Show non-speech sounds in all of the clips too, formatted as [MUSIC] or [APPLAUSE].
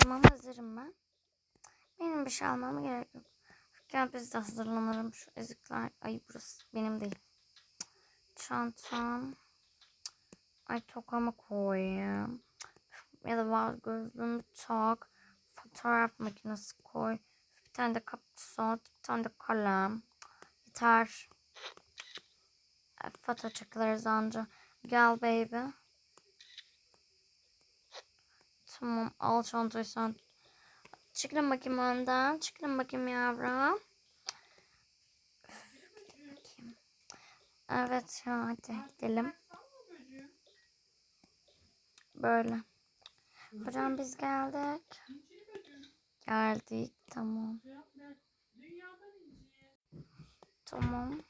Tamam hazırım ben. Benim bir şey almama gerek yok. Gel biz de hazırlanalım. Şu ezikler. Ay burası benim değil. Çantam. Ay tokama koyayım. Ya da var gözlüğümü tak. Fotoğraf makinesi koy. Bir tane de kapsol. Bir tane de kalem. Yeter. E, Foto çekiliriz anca. Gel baby. Tamam al çantayı sen. Çıkın bakayım önden. Çıkın bakayım yavrum. Evet ya hadi gidelim. Böyle. Hocam biz geldik. Geldik tamam. Tamam.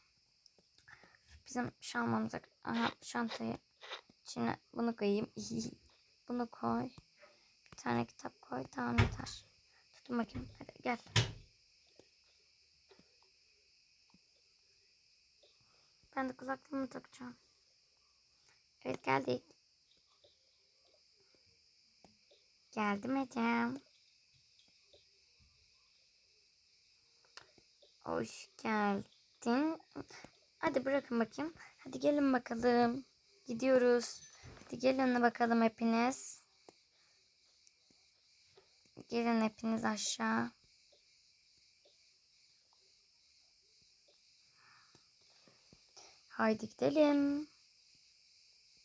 Bizim almamız gerek- Aha çantayı içine bunu koyayım. [LAUGHS] bunu koy. Bir tane kitap koy. Tamam yeter. Tutun bakayım. Hadi gel. Ben de kulaklığımı takacağım. Evet geldik. Geldim Ecem. Hoş geldin. Hadi bırakın bakayım. Hadi gelin bakalım. Gidiyoruz. Hadi gelin bakalım hepiniz. Gelin hepiniz aşağı. Haydi gidelim.